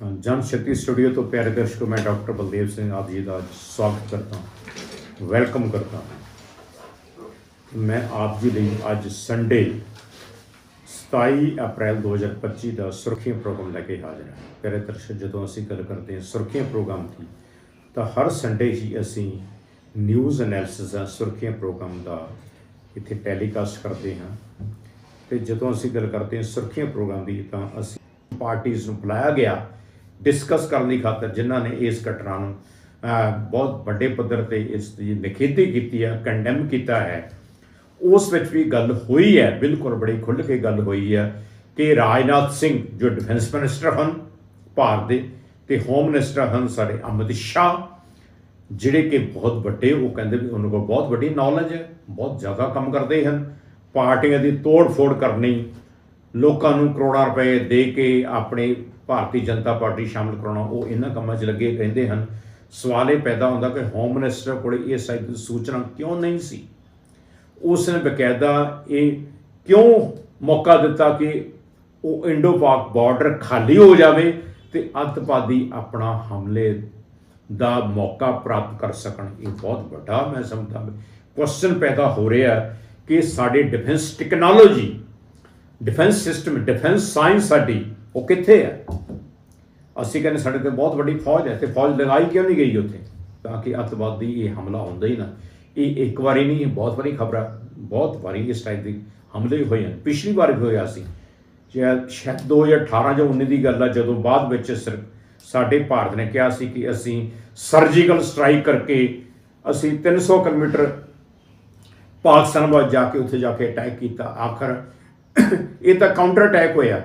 ਜਨ ਸ਼ਕਤੀ ਸਟੂਡੀਓ ਤੋਂ ਪਿਆਰੇ ਦਰਸ਼ਕੋ, ਮੈਂ ਡਾਕਟਰ ਬਲਦੇਵ ਸਿੰਘ ਆਪ ਜੀ ਦਾ ਸਵਾਗਤ ਕਰਦਾ ਹਾਂ, ਵੈਲਕਮ ਕਰਦਾ ਹਾਂ। ਮੈਂ ਆਪ ਜੀ ਲਈ ਅੱਜ ਸੰਡੇ 27 ਅਪ੍ਰੈਲ 2025 ਦਾ ਸੁਰਖੀਆਂ ਪ੍ਰੋਗਰਾਮ ਲੈ ਕੇ ਹਾਜ਼ਰ ਹਾਂ। ਪਿਆਰੇ ਦਰਸ਼ਕ, ਜਦੋਂ ਅਸੀਂ ਗੱਲ ਕਰਦੇ ਹਾਂ ਸੁਰੱਖਿਆ ਪ੍ਰੋਗਰਾਮ ਦੀ, ਤਾਂ ਹਰ ਸੰਡੇ ਹੀ ਅਸੀਂ ਨਿਊਜ਼ ਐਨਾਲਿਸਿਸ ਦਾ ਸੁਰੱਖਿਆ ਪ੍ਰੋਗਰਾਮ ਦਾ ਇੱਥੇ ਟੈਲੀਕਾਸਟ ਕਰਦੇ ਹਾਂ। ਤੇ ਜਦੋਂ ਅਸੀਂ ਗੱਲ ਕਰਦੇ ਹਾਂ ਸੁਰਖੀਆਂ ਪ੍ਰੋਗਰਾਮ ਦੀ, ਤਾਂ ਅਸੀਂ ਪਾਰਟੀਆਂ ਨੂੰ ਬੁਲਾਇਆ ਗਿਆ ਡਿਸਕਸ ਕਰਨ ਦੀ ਖਾਤਰ ਜਿਨ੍ਹਾਂ ਨੇ ਇਸ ਘਟਨਾ ਨੂੰ ਬਹੁਤ ਵੱਡੇ ਪੱਧਰ ਤੇ ਇਸ ਦੀ ਨਿਖੇਧੀ ਕੀਤੀ ਹੈ ਕੰਡੈਮ ਕੀਤਾ ਹੈ। ਉਸ ਵਿੱਚ ਵੀ ਗੱਲ ਹੋਈ ਹੈ, ਬਿਲਕੁਲ ਬੜੀ ਖੁੱਲ੍ਹ ਕੇ ਗੱਲ ਹੋਈ ਹੈ ਕਿ ਰਾਜਨਾਥ ਸਿੰਘ ਜੋ ਡਿਫੈਂਸ ਮਿਨਿਸਟਰ ਹਨ, ਭਾਰਤ ਦੇ, ਤੇ ਹੋਮ ਮਿਨਿਸਟਰ ਹਨ ਸਾਡੇ ਅਮਿਤ ਸ਼ਾਹ, ਜਿਹੜੇ ਕਿ ਬਹੁਤ ਵੱਡੇ, ਉਹ ਕਹਿੰਦੇ ਵੀ ਉਹਨਾਂ ਕੋਲ ਬਹੁਤ ਵੱਡੀ ਨੌਲੇਜ ਹੈ, ਬਹੁਤ ਜ਼ਿਆਦਾ ਕੰਮ ਕਰਦੇ ਹਨ, ਪਾਰਟੀਆਂ ਦੀ ਤੋੜ-ਫੋੜ ਕਰਨੀ, ਲੋਕਾਂ ਨੂੰ ਕਰੋੜਾਂ ਰੁਪਏ ਦੇ ਕੇ ਆਪਣੇ ਭਾਰਤੀ ਜਨਤਾ ਪਾਰਟੀ ਸ਼ਾਮਲ ਕਰਾਉਣਾ, ਉਹ ਇਹਨਾਂ ਕੰਮਾਂ 'ਚ ਲੱਗੇ ਰਹਿੰਦੇ ਹਨ। ਸਵਾਲ ਇਹ ਪੈਦਾ ਹੁੰਦਾ ਕਿ ਹੋਮ ਮਿਨਿਸਟਰ ਕੋਲ ਇਹ ਸਾਰੀ ਸੂਚਨਾ ਕਿਉਂ ਨਹੀਂ ਸੀ? ਉਸ ਨੇ ਬਕਾਇਦਾ ਇਹ ਕਿਉਂ ਮੌਕਾ ਦਿੱਤਾ ਕਿ ਉਹ ਇੰਡੋ ਪਾਕ ਬਾਰਡਰ ਖਾਲੀ ਹੋ ਜਾਵੇ ਤੇ ਅੱਤਵਾਦੀ ਆਪਣਾ ਹਮਲੇ ਦਾ ਮੌਕਾ ਪ੍ਰਾਪਤ ਕਰ ਸਕਣ? ਇਹ ਬਹੁਤ ਵੱਡਾ ਮੈਂ ਸਮਝਦਾ ਕੁਐਸਚਨ ਪੈਦਾ ਹੋ ਰਿਹਾ ਕਿ ਸਾਡੇ defence technology defence system defence science ਸਾਡੀ ਉਹ ਕਿੱਥੇ ਹੈ ਅਸੀਂ ਕਹਿੰਦੇ ਸਾਡੇ ਤੇ ਬਹੁਤ ਵੱਡੀ ਫੌਜ ਹੈ, ਤੇ ਫੌਜ ਲਗਾਈ ਕਿਉਂ ਨਹੀਂ ਗਈ ਉੱਥੇ? ਤਾਂ ਕਿ ਅੱਤਵਾਦੀ ਇਹ ਹਮਲਾ ਹੁੰਦਾ ਹੀ ਨਾ। ਇਹ ਇੱਕ ਵਾਰੀ ਨਹੀਂ ਬਹੁਤ ਵਾਰੀ ਖਬਰਾਂ, ਬਹੁਤ ਵਾਰੀ ਇਸ ਟਾਈਪ ਦੇ ਹਮਲੇ ਹੋਏ ਹਨ। ਪਿਛਲੀ ਵਾਰ ਵੀ ਹੋਇਆ ਸੀ। ਸ਼ਾਇਦ ਸ਼ਾਇਦ 2018 ਜਾਂ 19 ਦੀ ਗੱਲ ਆ, ਜਦੋਂ ਬਾਅਦ ਵਿੱਚ ਸਰ- ਸਾਡੇ ਭਾਰਤ ਨੇ ਕਿਹਾ ਸੀ ਕਿ ਅਸੀਂ ਸਰਜੀਕਲ ਸਟ੍ਰਾਈਕ ਕਰਕੇ ਅਸੀਂ 300 ਕਿਲੋਮੀਟਰ ਪਾਕਿਸਤਾਨ ਵੱਲ ਜਾ ਕੇ ਉੱਥੇ ਜਾ ਕੇ ਅਟੈਕ ਕੀਤਾ। ਆਖਰ ਇਹ ਤਾਂ ਕਾਊਂਟਰ ਅਟੈਕ ਹੋਇਆ।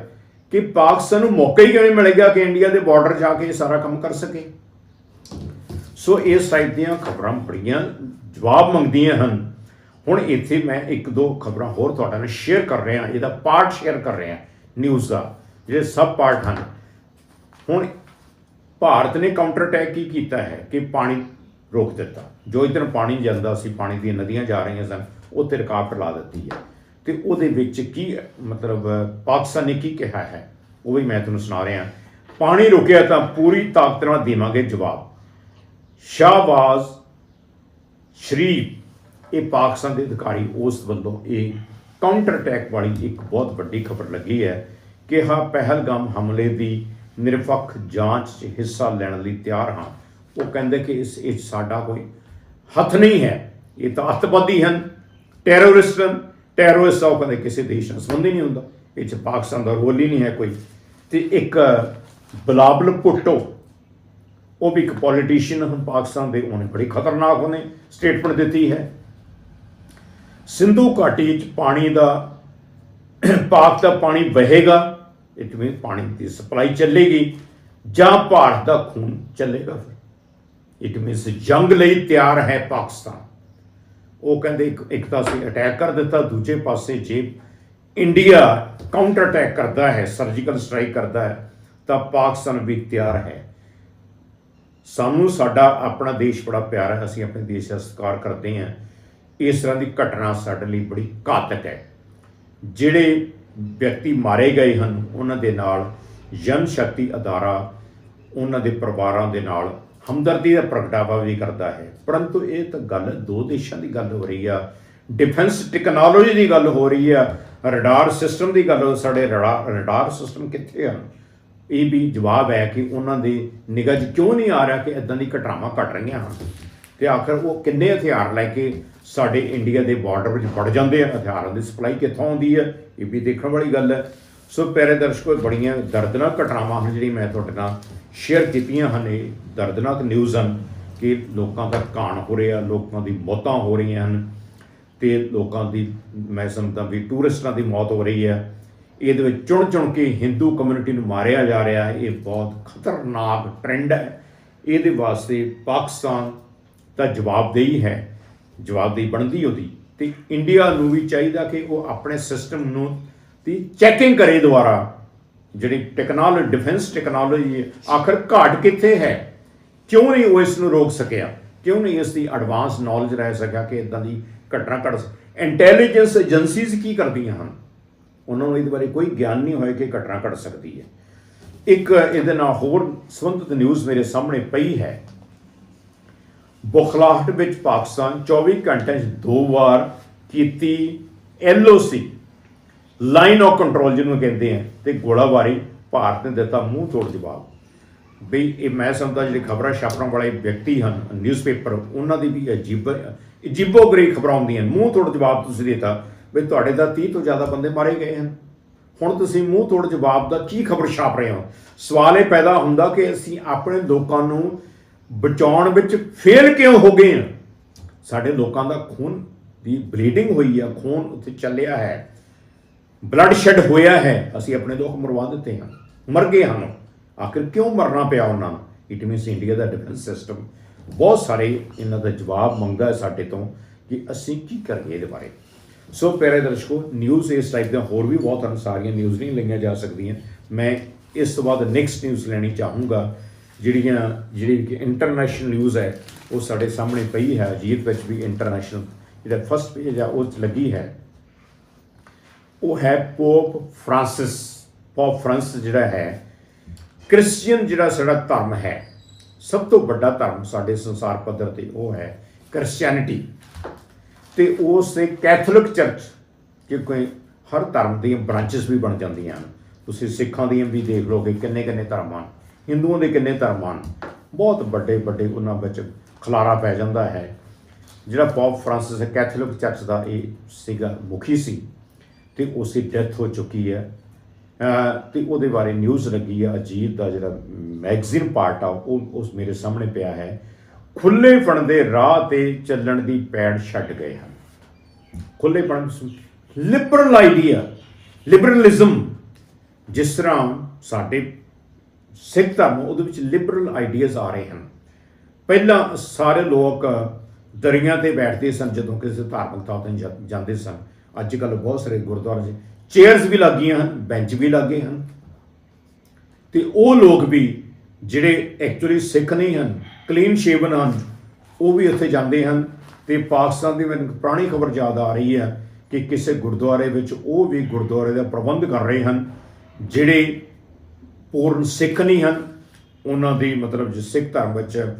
ਕਿ ਪਾਕਿਸਤਾਨ ਨੂੰ ਮੌਕਾ ਹੀ ਕਿਵੇਂ ਮਿਲੇਗਾ ਕਿ ਇੰਡੀਆ ਦੇ ਬਾਰਡਰ ਜਾ ਕੇ ਇਹ ਸਾਰਾ ਕੰਮ ਕਰ ਸਕੇ? ਸੋ ਇਸ ਟਾਈਪ ਦੀਆਂ ਖਬਰਾਂ ਬੜੀਆਂ ਜਵਾਬ ਮੰਗਦੀਆਂ ਹਨ। ਹੁਣ ਇੱਥੇ ਮੈਂ ਇੱਕ ਦੋ ਖਬਰਾਂ ਹੋਰ ਤੁਹਾਡੇ ਨਾਲ ਸ਼ੇਅਰ ਕਰ ਰਿਹਾ, ਇਹਦਾ ਪਾਰਟ ਸ਼ੇਅਰ ਕਰ ਰਿਹਾ ਨਿਊਜ਼ ਦਾ, ਜਿਹੜੇ ਸਭ ਪਾਰਟ ਹਨ। ਹੁਣ ਭਾਰਤ ਨੇ ਕਾਊਂਟਰ ਅਟੈਕ ਕੀ ਕੀਤਾ ਹੈ ਕਿ ਪਾਣੀ ਰੋਕ ਦਿੱਤਾ? ਜੋ ਇਧਰ ਪਾਣੀ ਜਾਂਦਾ ਸੀ, ਪਾਣੀ ਦੀਆਂ ਨਦੀਆਂ ਜਾ ਰਹੀਆਂ ਸਨ, ਉੱਥੇ ਰੁਕਾਵਟ ਲਾ ਦਿੱਤੀ ਹੈ। ਤੇ ਉਹਦੇ ਵਿੱਚ ਕੀ, ਮਤਲਬ, ਪਾਕਿਸਤਾਨ ਨੇ ਕੀ ਕਿਹਾ ਹੈ? ਉਹ ਵੀ ਮੈਂ ਤੁਹਾਨੂੰ ਸੁਣਾ ਰਿਹਾ। ਪਾਣੀ ਰੁਕਿਆ ਤਾਂ ਪੂਰੀ ਤਾਕਤ ਨਾਲ ਦੇਵਾਂਗੇ ਜਵਾਬ। ਸ਼ਾਹਬਾਜ਼ ਸ਼ਰੀਫ, ਇਹ ਪਾਕਿਸਤਾਨ ਦੇ ਅਧਿਕਾਰੀ ਉਸ ਵੱਲੋਂ ਇਹ ਕਾਊਂਟਰ ਅਟੈਕ ਵਾਲੀ ਇੱਕ ਬਹੁਤ ਵੱਡੀ ਖਬਰ ਲੱਗੀ ਹੈ ਕਿ ਹਾਂ, ਪਹਿਲਗਾਮ ਹਮਲੇ ਦੀ ਨਿਰਪੱਖ ਜਾਂਚ 'ਚ ਹਿੱਸਾ ਲੈਣ ਲਈ ਤਿਆਰ ਹਾਂ। ਉਹ ਕਹਿੰਦੇ ਕਿ ਇਸ ਵਿੱਚ ਸਾਡਾ ਕੋਈ ਹੱਥ ਨਹੀਂ ਹੈ। ਇਹ ਤਾਂ ਅੱਤਵਾਦੀ ਹਨ ਟੈਰੋਰਿਸਟ ਹਨ। ਟੈਰਰਿਸਟ ਉਹ ਕਹਿੰਦੇ ਕਿਸੇ ਦੇਸ਼ ਨਾਲ ਸੰਬੰਧ ਹੀ ਨਹੀਂ ਹੁੰਦਾ। ਇਹ 'ਚ ਪਾਕਿਸਤਾਨ ਦਾ ਰੋਲ ਹੀ ਨਹੀਂ ਹੈ ਕੋਈ। ਤੇ ਇੱਕ ਬਲਾਬਲ ਭੁੱਟੋ, ਉਹ ਵੀ ਇੱਕ ਪੋਲੀਟੀਸ਼ੀਅਨ ਹਨ ਪਾਕਿਸਤਾਨ ਦੇ, ਉਹਨੇ ਬੜੀ ਖਤਰਨਾਕ ਉਹਨੇ ਸਟੇਟਮੈਂਟ ਦਿੱਤੀ ਹੈ। ਸਿੰਧੂ ਘਾਟੀ ਵਿੱਚ ਪਾਣੀ ਦਾ, ਪਾਕ ਦਾ ਪਾਣੀ ਵਹੇਗਾ ਇਟ ਮੀਨ ਪਾਣੀ ਦੀ ਸਪਲਾਈ ਚੱਲੇਗੀ, ਜਾਂ ਭਾਰਤ ਦਾ ਖੂਨ ਚੱਲੇਗਾ ਫਿਰ। ਇਟ ਮੀਨਸ ਜੰਗ ਲਈ ਤਿਆਰ ਹੈ ਪਾਕਿਸਤਾਨ? ਉਹ ਕਹਿੰਦੇ ਇੱਕ ਇੱਕ ਤਾਂ ਅਸੀਂ ਅਟੈਕ ਕਰ ਦਿੱਤਾ, ਦੂਜੇ ਪਾਸੇ ਜੇ ਇੰਡੀਆ ਕਾਊਂਟਰ ਅਟੈਕ ਕਰਦਾ ਹੈ ਸਰਜੀਕਲ ਸਟ੍ਰਾਈਕ ਕਰਦਾ ਹੈ, ਤਾਂ ਪਾਕਿਸਤਾਨ ਵੀ ਤਿਆਰ ਹੈ। ਸਾਨੂੰ ਸਾਡਾ ਆਪਣਾ ਦੇਸ਼ ਬੜਾ ਪਿਆਰਾ ਹੈ, ਅਸੀਂ ਆਪਣੇ ਦੇਸ਼ ਦਾ ਸਤਿਕਾਰ ਕਰਦੇ ਹਾਂ। ਇਸ ਤਰ੍ਹਾਂ ਦੀ ਘਟਨਾ ਸਾਡੇ ਲਈ ਬੜੀ ਘਾਤਕ ਹੈ। ਜਿਹੜੇ ਵਿਅਕਤੀ ਮਾਰੇ ਗਏ ਹਨ, ਉਹਨਾਂ ਦੇ ਨਾਲ ਜਨ ਸ਼ਕਤੀ ਅਦਾਰਾ, ਉਹਨਾਂ ਦੇ ਪਰਿਵਾਰਾਂ ਦੇ ਨਾਲ ਹਮਦਰਦੀ ਦਾ ਪ੍ਰਗਟਾਵਾ ਵੀ ਕਰਦਾ ਹੈ। ਪਰੰਤੂ ਇਹ ਤਾਂ ਗੱਲ ਦੋ ਦੇਸ਼ਾਂ ਦੀ ਗੱਲ ਹੋ ਰਹੀ ਆ। ਡਿਫੈਂਸ ਟੈਕਨੋਲੋਜੀ ਦੀ ਗੱਲ ਹੋ ਰਹੀ ਆ। ਰਡਾਰ ਸਿਸਟਮ ਦੀ ਗੱਲ ਹੋ ਸਾਡੇ ਰਡਾਰ ਸਿਸਟਮ ਕਿੱਥੇ ਆ? ਇਹ ਵੀ ਜਵਾਬ ਹੈ ਕਿ ਉਹਨਾਂ ਦੇ ਨਿਗਾਹ 'ਚ ਕਿਉਂ ਨਹੀਂ ਆ ਰਿਹਾ ਕਿ ਇਦਾਂ ਦੀ ਘਟਨਾਵਾਂ ਘਟ ਰਹੀਆਂ ਹਨ? ਤੇ ਆਖਰ ਉਹ ਕਿੰਨੇ ਹਥਿਆਰ ਲੈ ਕੇ ਸਾਡੇ ਇੰਡੀਆ ਦੇ ਬਾਰਡਰ ਵਿੱਚ ਵੜ ਜਾਂਦੇ ਆ? ਹਥਿਆਰਾਂ ਦੀ ਸਪਲਾਈ ਕਿੱਥੋਂ ਆਉਂਦੀ ਹੈ ਇਹ ਵੀ ਦੇਖਣ ਵਾਲੀ ਗੱਲ ਹੈ। ਸੋ ਪਿਆਰੇ ਦਰਸ਼ਕੋ, ਬੜੀਆਂ ਦਰਦਨਾਕ ਘਟਨਾਵਾਂ ਹਨ ਜਿਹੜੀ ਮੈਂ ਤੁਹਾਡੇ ਨਾਲ ਸ਼ੇਅਰ ਕੀਤੀਆਂ ਹਨ। ਇਹ ਦਰਦਨਾਕ ਨਿਊਜ਼ ਹਨ ਕਿ ਲੋਕਾਂ ਦਾ ਕਾਣ ਹੋ ਰਿਹਾ, ਲੋਕਾਂ ਦੀ ਮੌਤਾਂ ਹੋ ਰਹੀਆਂ ਹਨ ਤੇ ਲੋਕਾਂ ਦੀ, ਮੈਂ ਸਮਝਦਾ ਵੀ ਟੂਰਿਸਟਾਂ ਦੀ ਮੌਤ ਹੋ ਰਹੀ ਹੈ। ਇਹਦੇ ਵਿੱਚ ਚੁਣ ਚੁਣ ਕੇ ਹਿੰਦੂ ਕਮਿਊਨਿਟੀ ਨੂੰ ਮਾਰਿਆ ਜਾ ਰਿਹਾ ਹੈ। ਇਹ ਬਹੁਤ ਖਤਰਨਾਕ ਟ੍ਰੈਂਡ ਹੈ। ਇਹਦੇ ਵਾਸਤੇ ਪਾਕਿਸਤਾਨ ਤਾਂ ਜਵਾਬਦੇਹੀ ਹੈ। ਜਵਾਬਦੇਹੀ ਬਣਦੀ ਉਹਦੀ। ਤੇ ਇੰਡੀਆ ਨੂੰ ਵੀ ਚਾਹੀਦਾ ਕਿ ਉਹ ਆਪਣੇ ਸਿਸਟਮ ਨੂੰ ਦੀ ਚੈਕਿੰਗ ਕਰੇ ਦੁਆਰਾ ਜਿਹੜੀ ਟੈਕਨੋਲੋਜੀ ਡਿਫੈਂਸ ਟੈਕਨੋਲੋਜੀ ਆਖਰ ਘਾਟ ਕਿੱਥੇ ਹੈ? ਕਿਉਂ ਨਹੀਂ ਉਹ ਇਸ ਨੂੰ ਰੋਕ ਸਕਿਆ? ਕਿਉਂ ਨਹੀਂ ਇਸ ਦੀ ਐਡਵਾਂਸ ਨੌਲੇਜ ਰਹਿ ਸਕਿਆ ਕਿ ਇਦਾਂ ਦੀ ਘਟਨਾ ਘਟ ਇੰਟੈਲੀਜੈਂਸ ਏਜੰਸੀਜ਼ ਕੀ ਕਰਦੀਆਂ ਹਨ? ਉਹਨਾਂ ਨੂੰ ਇਹਦੇ ਬਾਰੇ ਕੋਈ ਗਿਆਨ ਨਹੀਂ ਹੋਇਆ ਕਿ ਘਟਨਾ ਘਟ ਸਕਦੀ ਹੈ। ਇੱਕ ਇਹਦੇ ਨਾਲ ਹੋਰ ਸੰਬੰਧਿਤ ਨਿਊਜ਼ ਮੇਰੇ ਸਾਹਮਣੇ ਪਈ ਹੈ। ਬੁਖਲਾਹਟ ਵਿੱਚ ਪਾਕਿਸਤਾਨ 24 ਘੰਟਿਆਂ 'ਚ ਦੋ ਵਾਰ ਕੀਤੀ ਐਲਓਸੀ ਲਾਈਨ ਆਫ ਕੰਟਰੋਲ ਜਿਹਨੂੰ ਕਹਿੰਦੇ ਆ, ਤੇ ਗੋਲਾਬਾਰੀ ਭਾਰਤ ਨੇ ਦਿੱਤਾ ਮੂੰਹ ਤੋੜ ਜਵਾਬ। ਬਈ ਇਹ ਮੈਂ ਸਮਝਦਾ ਜਿਹੜੇ ਖਬਰਾਂ ਛਾਪਣ ਵਾਲੇ ਵਿਅਕਤੀ ਹਨ ਨਿਊਜ਼ਪੇਪਰ ਉਹਨਾਂ ਦੀ ਵੀ ਅਜੀਬ, ਅਜੀਬੋ ਗਰੀਬ ਖਬਰਾਂ ਆਉਂਦੀਆਂ ਮੂੰਹ ਤੋੜ ਜਵਾਬ ਤੁਸੀਂ ਦਿੱਤਾ ਵੀ ਤੁਹਾਡੇ ਦਾ 30 ਤੋਂ ਜ਼ਿਆਦਾ ਬੰਦੇ ਮਾਰੇ ਗਏ ਹਨ। ਹੁਣ ਤੁਸੀਂ ਮੂੰਹ ਤੋੜ ਜਵਾਬ ਦਾ ਕੀ ਖਬਰ ਛਾਪ ਰਹੇ ਹੋ? ਸਵਾਲ ਇਹ ਪੈਦਾ ਹੁੰਦਾ ਕਿ ਅਸੀਂ ਆਪਣੇ ਲੋਕਾਂ ਨੂੰ ਬਚਾਉਣ ਵਿੱਚ ਫੇਲ ਕਿਉਂ ਹੋ ਗਏ ਹਾਂ? ਸਾਡੇ ਲੋਕਾਂ ਦਾ ਖੂਨ ਦੀ ਬਲੀਡਿੰਗ ਹੋਈ ਆ, ਖੂਨ ਉੱਥੇ ਚੱਲਿਆ ਹੈ। ਬਲੱਡ ਸ਼ੈਡ ਹੋਇਆ ਹੈ। ਅਸੀਂ ਆਪਣੇ ਦੁੱਖ ਮਰਵਾ ਦਿੱਤੇ ਹਨ ਮਰ ਗਏ ਹਨ ਆਖਿਰ ਕਿਉਂ ਮਰਨਾ ਪਿਆ ਉਹਨਾਂ ਨੂੰ? ਇਟ ਮੀਨਸ ਇੰਡੀਆ ਦਾ ਡਿਫੈਂਸ ਸਿਸਟਮ ਬਹੁਤ ਸਾਰੇ ਇਹਨਾਂ ਦਾ ਜਵਾਬ ਮੰਗਦਾ ਹੈ ਸਾਡੇ ਤੋਂ ਕਿ ਅਸੀਂ ਕੀ ਕਰੀਏ ਇਹਦੇ ਬਾਰੇ। ਸੋ ਪਿਆਰੇ ਦਰਸ਼ਕੋ ਨਿਊਜ਼ ਇਸ ਟਾਈਪ ਦੀਆਂ ਹੋਰ ਵੀ ਬਹੁਤ ਹਨ। ਸਾਰੀਆਂ ਨਿਊਜ਼ ਨਹੀਂ ਲਈਆਂ ਜਾ ਸਕਦੀਆਂ। ਮੈਂ ਇਸ ਤੋਂ ਬਾਅਦ ਨੈਕਸਟ ਨਿਊਜ਼ ਲੈਣੀ ਚਾਹੂੰਗਾ। ਜਿਹੜੀਆਂ, ਜਿਹੜੀ ਕਿ ਇੰਟਰਨੈਸ਼ਨਲ ਨਿਊਜ਼ ਹੈ, ਉਹ ਸਾਡੇ ਸਾਹਮਣੇ ਪਈ ਹੈ। ਅਜੀਤ ਵਿੱਚ ਵੀ ਇੰਟਰਨੈਸ਼ਨਲ ਜਿਹੜਾ ਫਸਟ ਪੇਜ ਆ ਉਹ 'ਚ ਲੱਗੀ ਹੈ। ਉਹ ਹੈ ਪੋਪ ਫ੍ਰਾਂਸਿਸ ਪੋਪ ਫ੍ਰਾਂਸਿਸ ਜਿਹੜਾ ਹੈ, ਕ੍ਰਿਸਚੀਅਨ ਜਿਹੜਾ ਸਾਡਾ ਧਰਮ ਹੈ, ਸਭ ਤੋਂ ਵੱਡਾ ਧਰਮ ਸਾਡੇ ਸੰਸਾਰ ਪੱਧਰ ਤੇ ਉਹ ਹੈ ਕ੍ਰਿਸਚੀਅਨਿਟੀ। ਤੇ ਉਸ ਦੇ ਕੈਥੋਲਿਕ ਚਰਚ, ਕਿ ਕੋਈ ਹਰ ਧਰਮ ਦੀਆਂ ਬ੍ਰਾਂਚਸ ਵੀ ਬਣ ਜਾਂਦੀਆਂ ਹਨ। ਤੁਸੀਂ ਸਿੱਖਾਂ ਦੀਆਂ ਵੀ ਦੇਖ ਲਓ ਕਿ ਕਿੰਨੇ ਕਿੰਨੇ ਧਰਮ ਹਨ, ਹਿੰਦੂਆਂ ਦੇ ਕਿੰਨੇ ਧਰਮ ਹਨ। ਬਹੁਤ ਵੱਡੇ ਵੱਡੇ ਉਹਨਾਂ ਵਿੱਚ ਖਲਾਰਾ ਪੈ ਜਾਂਦਾ ਹੈ। ਜਿਹੜਾ ਪੌਪ ਫ੍ਰਾਂਸਿਸ ਕੈਥੋਲਿਕ ਚਰਚ ਦਾ ਇਹ ਸੀਗਾ ਮੁਖੀ ਸੀ। ਤੇ ਉਸੇ ਡੈਥ ਹੋ ਚੁੱਕੀ ਹੈ। ਅਹ ਤੇ ਉਹਦੇ ਬਾਰੇ ਨਿਊਜ਼ ਲੱਗੀ ਆ ਅਜੀਤ ਦਾ ਜਿਹੜਾ ਮੈਗਜ਼ੀਨ ਪਾਰਟ ਆ, ਉਹ ਉਸ ਮੇਰੇ ਸਾਹਮਣੇ ਪਿਆ ਹੈ। ਖੁੱਲੇਪਣ ਦੇ ਰਾਹ ਤੇ ਚੱਲਣ ਦੀ ਪੈੜ ਛੱਡ ਗਏ ਹਨ। ਖੁੱਲੇਪਣ ਲਿਬਰਲ ਆਈਡੀਆ ਲਿਬਰਲਿਜ਼ਮ ਜਿਸ ਤਰ੍ਹਾਂ ਸਾਡੇ ਸਿੱਖ ਧਰਮ, ਉਹਦੇ ਵਿੱਚ ਲਿਬਰਲ ਆਈਡੀਆਜ਼ ਆ ਰਹੇ ਹਨ। ਪਹਿਲਾਂ ਸਾਰੇ ਲੋਕ ਦਰੀਆਂ ਤੇ ਬੈਠਦੇ ਸਨ, ਜਦੋਂ ਕਿਸੇ ਧਾਰਮਿਕ ਥਾਂ ਤੇ ਜਾਂਦੇ ਸਨ। ਅੱਜ ਕੱਲ ਬਹੁਤ ਸਾਰੇ ਗੁਰਦੁਆਰੇ 'ਚ ਚੇਅਰਸ ਵੀ ਲੱਗੀਆਂ ਹਨ ਬੈਂਚ ਵੀ ਲੱਗੇ ਹਨ। ਤੇ ਉਹ ਲੋਕ ਵੀ ਜਿਹੜੇ ਐਕਚੁਅਲੀ ਸਿੱਖ ਨਹੀਂ ਹਨ ਕਲੀਨ ਸ਼ੇਵਨ ਹਨ, ਉਹ ਵੀ ਉੱਥੇ ਜਾਂਦੇ ਹਨ। ਤੇ ਪਾਕਿਸਤਾਨ ਦੀ ਮੈਨੂੰ ਪੁਰਾਣੀ ਖਬਰ ਯਾਦ ਆ ਰਹੀ ਹੈ ਕਿ ਕਿਸੇ ਗੁਰਦੁਆਰੇ ਵਿੱਚ ਉਹ ਵੀ ਗੁਰਦੁਆਰੇ ਦਾ ਪ੍ਰਬੰਧ ਕਰ ਰਹੇ ਹਨ, ਜਿਹੜੇ ਪੂਰਨ ਸਿੱਖ ਨਹੀਂ ਹਨ। ਉਹਨਾਂ ਦੀ ਮਤਲਬ ਜੋ ਸਿੱਖ ਧਰਮ ਵਿੱਚ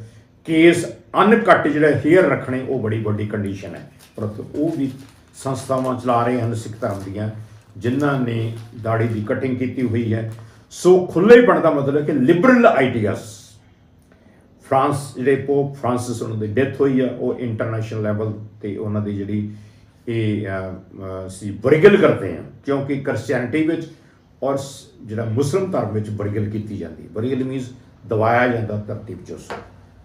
ਕੇਸ ਅਨਕਟ ਜਿਹੜਾ ਹੇਅਰ ਰੱਖਣੇ, ਉਹ ਬੜੀ ਵੱਡੀ ਕੰਡੀਸ਼ਨ ਹੈ। ਪਰ ਉਹ ਵੀ ਸੰਸਥਾਵਾਂ ਚਲਾ ਰਹੇ ਹਨ ਸਿੱਖ ਧਰਮ ਦੀਆਂ ਜਿਨ੍ਹਾਂ ਨੇ ਦਾੜੀ ਦੀ ਕਟਿੰਗ ਕੀਤੀ ਹੋਈ ਹੈ। ਸੋ ਖੁੱਲ੍ਹੇਪਣ ਦਾ ਮਤਲਬ ਹੈ ਕਿ ਲਿਬਰਲ ਆਈਡੀਆਸ ਫਰਾਂਸ ਜਿਹੜੇ ਪੋਪ ਫਰਾਂਸਿਸ ਉਹਨਾਂ ਦੀ ਡੈਥ ਹੋਈ ਆ ਉਹ ਇੰਟਰਨੈਸ਼ਨਲ ਲੈਵਲ ਤੇ ਉਹਨਾਂ ਦੀ ਜਿਹੜੀ ਇਹ ਅਹ, ਅਹ, ਸੀ ਬਰਿਗਲ ਕਰਦੇ ਆ। ਕਿਉਂਕਿ ਕ੍ਰਿਸਚੀਅਨਿਟੀ ਵਿੱਚ ਔਰ ਜਿਹੜਾ ਮੁਸਲਮ ਧਰਮ ਵਿੱਚ ਬਰਿਗਲ ਕੀਤੀ ਜਾਂਦੀ ਬਰਿਗਲ ਮੀਨਸ ਦਵਾਇਆ ਜਾਂਦਾ ਧਰਤੀ ਵਿੱਚ। ਉਸ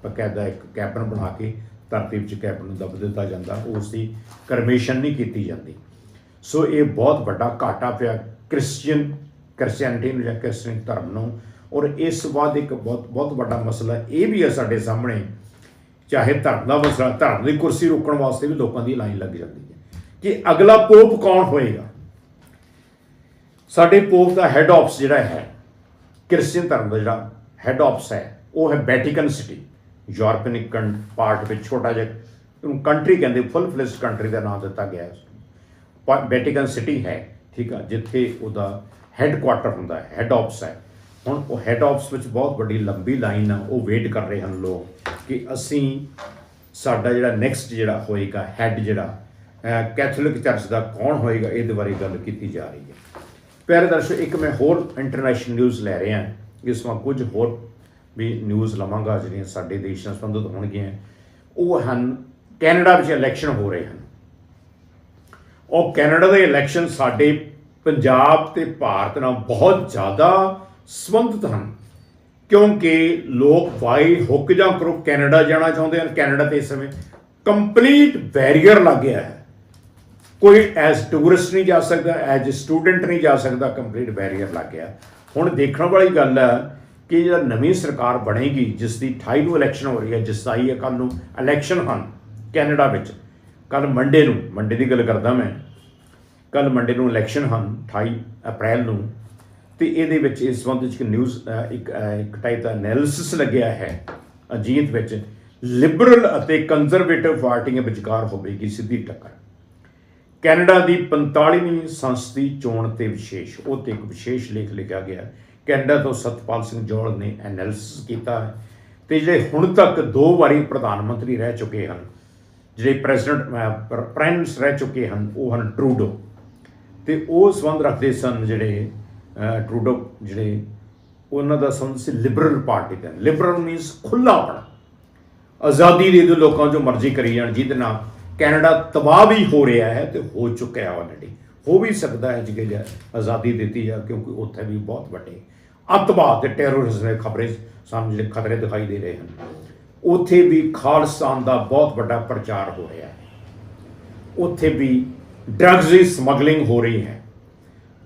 ਬਕਾਇਦਾ ਇੱਕ ਕੈਬਨ ਬਣਾ ਕੇ ਧਰਤੀ ਵਿੱਚ ਕੈਬਨ ਨੂੰ ਦਬ ਦਿੱਤਾ ਜਾਂਦਾ, ਉਸ ਦੀ ਕਰਮੇਸ਼ਨ ਨਹੀਂ ਕੀਤੀ ਜਾਂਦੀ। ਸੋ ਇਹ ਬਹੁਤ ਵੱਡਾ ਘਾਟਾ ਪਿਆ ਕ੍ਰਿਸਚੀਅਨ, ਕ੍ਰਿਸਚੀਅਨਿਟੀ ਨੂੰ ਜਾਂ ਕ੍ਰਿਸਚੀਅਨ ਧਰਮ ਨੂੰ। ਔਰ ਇਸ ਬਾਅਦ ਇੱਕ ਬਹੁਤ ਬਹੁਤ ਵੱਡਾ ਮਸਲਾ ਇਹ ਵੀ ਹੈ ਸਾਡੇ ਸਾਹਮਣੇ, ਚਾਹੇ ਧਰਮ ਦਾ ਮਸਲਾ, ਧਰਮ ਦੀ ਕੁਰਸੀ ਰੋਕਣ ਵਾਸਤੇ ਵੀ ਲੋਕਾਂ ਦੀ ਲਾਈਨ ਲੱਗ ਜਾਂਦੀ ਹੈ ਕਿ ਅਗਲਾ ਪੋਪ ਕੌਣ ਹੋਏਗਾ? ਸਾਡੇ ਪੋਪ ਦਾ ਹੈੱਡ ਆਫਸ ਜਿਹੜਾ ਹੈ, ਕ੍ਰਿਸਚੀਅਨ ਧਰਮ ਦਾ ਜਿਹੜਾ ਹੈੱਡ ਆਫਸ ਹੈ, ਉਹ ਹੈ ਵੈਟੀਕਨ ਸਿਟੀ ਯੂਰਪੀਅਨ ਪਾਰਟ ਵਿੱਚ ਛੋਟਾ ਜਿਹਾ, ਉਹਨੂੰ ਕੰਟਰੀ ਕਹਿੰਦੇ ਫੁੱਲ ਫਲੈਸ਼ਡ ਕੰਟਰੀ ਦਾ ਨਾਮ ਦਿੱਤਾ ਗਿਆ ਹੈ। ਵੈਟੀਕਨ ਸਿਟੀ ਹੈ, ਠੀਕ ਆ, ਜਿੱਥੇ ਉਹਦਾ ਹੈੱਡ ਕੁਆਟਰ ਹੁੰਦਾ ਹੈ ਹੈੱਡ ਆਫਸ ਹੈ। ਹੁਣ ਉਹ ਹੈੱਡ ਆਫਸ ਵਿੱਚ ਬਹੁਤ ਵੱਡੀ ਲੰਬੀ ਲਾਈਨ ਆ, ਉਹ ਵੇਟ ਕਰ ਰਹੇ ਹਨ ਲੋਕ ਕਿ ਅਸੀਂ ਸਾਡਾ ਜਿਹੜਾ ਨੈਕਸਟ ਜਿਹੜਾ ਹੋਏਗਾ ਹੈੱਡ ਜਿਹੜਾ ਕੈਥੋਲਿਕ ਚਰਚ ਦਾ ਕੌਣ ਹੋਏਗਾ, ਇਹਦੇ ਬਾਰੇ ਗੱਲ ਕੀਤੀ ਜਾ ਰਹੀ ਹੈ। ਪਿਆਰੇ ਦਰਸ਼ਕ, ਇੱਕ ਮੈਂ ਹੋਰ ਇੰਟਰਨੈਸ਼ਨਲ ਨਿਊਜ਼ ਲੈ ਰਿਹਾ ਇਸ ਵਾਰ ਕੁਝ ਹੋਰ ਵੀ ਨਿਊਜ਼ ਲਵਾਂਗਾ, ਜਿਹੜੀਆਂ ਸਾਡੇ ਦੇਸ਼ ਨਾਲ ਸੰਬੰਧਿਤ ਹੋਣਗੀਆਂ। ਉਹ ਹਨ, ਕੈਨੇਡਾ ਵਿੱਚ ਇਲੈਕਸ਼ਨ ਹੋ ਰਹੇ ਹਨ। ਉਹ ਕੈਨੇਡਾ ਦੇ ਇਲੈਕਸ਼ਨ ਸਾਡੇ ਪੰਜਾਬ ਤੇ ਭਾਰਤ ਨਾਲ ਬਹੁਤ ਜ਼ਿਆਦਾ ਸੰਬੰਧਿਤ ਹਨ। ਕਿਉਂਕਿ ਲੋਕ ਬਾਈ ਹੁੱਕ ਜਾਂ ਕਰੋ ਕੈਨੇਡਾ ਜਾਣਾ ਚਾਹੁੰਦੇ ਹਨ। ਕੈਨੇਡਾ ਤੇ ਇਸ ਸਮੇਂ ਕੰਪਲੀਟ ਬੈਰੀਅਰ ਲੱਗ ਗਿਆ ਹੈ। ਕੋਈ ਐਜ਼ ਟੂਰਿਸਟ ਨਹੀਂ ਜਾ ਸਕਦਾ ਐਜ਼ ਸਟੂਡੈਂਟ ਨਹੀਂ ਜਾ ਸਕਦਾ ਕੰਪਲੀਟ ਬੈਰੀਅਰ ਲੱਗ ਗਿਆ। ਹੁਣ ਦੇਖਣ ਵਾਲੀ ਗੱਲ ਹੈ ਕਿ ਜਿਹੜਾ ਨਵੀਂ ਸਰਕਾਰ ਬਣੇਗੀ ਜਿਸ ਦੀ 28 ਨੂੰ ਇਲੈਕਸ਼ਨ ਹੋ ਰਹੀ ਹੈ ਜਿਸ ਦਾ ਹੀ ਕੱਲ ਨੂੰ ਇਲੈਕਸ਼ਨ ਹਨ ਕੈਨੇਡਾ ਵਿੱਚ ਕੱਲ ਮੰਡੇ ਨੂੰ ਮੰਡੇ ਦੀ ਗੱਲ ਕਰਦਾ ਮੈਂ ਕੱਲ ਮੰਡੇ ਨੂੰ ਇਲੈਕਸ਼ਨ ਹਨ 28 ਅਪ੍ਰੈਲ ਨੂੰ ਤੇ ਇਹਦੇ ਵਿੱਚ ਇਸ ਸੰਬੰਧ ਵਿੱਚ ਇੱਕ ਨਿਊਜ਼ ਇੱਕ ਅਹ, ਇੱਕ ਟਾਈਪ ਦਾ ਐਨਾਲਿਸਿਸ ਲੱਗਿਆ ਹੈ ਅਜੀਤ ਵਿੱਚ ਲਿਬਰਲ ਅਤੇ ਕੰਜ਼ਰਵੇਟਿਵ ਪਾਰਟੀਆਂ ਵਿਚਕਾਰ ਹੋਵੇਗੀ ਸਿੱਧੀ ਟੱਕਰ। ਕੈਨੇਡਾ ਦੀ 45ਵੀਂ ਸੰਸਦੀ ਚੋਣ ਤੇ ਵਿਸ਼ੇਸ਼ ਉਹ ਤੇ ਇੱਕ ਵਿਸ਼ੇਸ਼ ਲੇਖ ਲਿਖਿਆ ਗਿਆ। ਹੈ ਕੈਨੇਡਾ ਤੋਂ ਸਤਪਾਲ ਸਿੰਘ ਜੋਲ ਨੇ ਐਨਾਲਿਸਿਸ ਕੀਤਾ ਹੈ ਤੇ ਜਿਹੜੇ ਹੁਣ ਤੱਕ ਦੋ ਵਾਰੀ ਪ੍ਰਧਾਨ ਮੰਤਰੀ ਰਹਿ ਚੁੱਕੇ ਹਨ, ਜਿਹੜੇ ਪ੍ਰੈਜ਼ੀਡੈਂਟ ਪ੍ਰਾਈਮ ਰਹਿ ਚੁੱਕੇ ਹਨ, ਉਹ ਹਨ ਟਰੂਡੋ। ਤੇ ਉਹ ਸੰਬੰਧ ਰੱਖਦੇ ਸਨ ਜਿਹੜੇ ਟਰੂਡੋ ਜਿਹੜੇ, ਉਹਨਾਂ ਦਾ ਸੰਬੰਧ ਸੀ ਲਿਬਰਲ ਪਾਰਟੀ ਦਾ। ਲਿਬਰਲ ਮੀਨਸ ਖੁੱਲਾਪਣ ਆਜ਼ਾਦੀ ਦੇ ਦਿਓ ਲੋਕਾਂ ਜੋ ਮਰਜ਼ੀ ਕਰੀ ਜਾਣ, ਜਿਹਦੇ ਨਾਲ ਕੈਨੇਡਾ ਤਬਾਹ ਵੀ ਹੋ ਰਿਹਾ ਹੈ ਤੇ ਹੋ ਚੁੱਕਿਆ ਹੈ ਆਲਰੇਡੀ ਹੋ ਵੀ ਸਕਦਾ ਹੈ ਜੇ ਆਜ਼ਾਦੀ ਦਿੱਤੀ ਜਾ ਕਿਉਂਕਿ ਉੱਥੇ ਵੀ ਬਹੁਤ ਵੱਡੇ ਅੱਤਵਾਦ ਤੇ ਟੈਰੋਰਿਜ਼ਮ ਦੇ ਖਬਰੇ ਸਾਨੂੰ ਜਿਹੜੇ ਖਤਰੇ ਦਿਖਾਈ ਦੇ ਰਹੇ ਹਨ। ਉੱਥੇ ਵੀ ਖਾਲਿਸਤਾਨ ਦਾ ਬਹੁਤ ਵੱਡਾ ਪ੍ਰਚਾਰ ਹੋ ਰਿਹਾ ਹੈ। ਉੱਥੇ ਵੀ ਡਰੱਗਸ ਦੀ ਸਮਗਲਿੰਗ ਹੋ ਰਹੀ ਹੈ।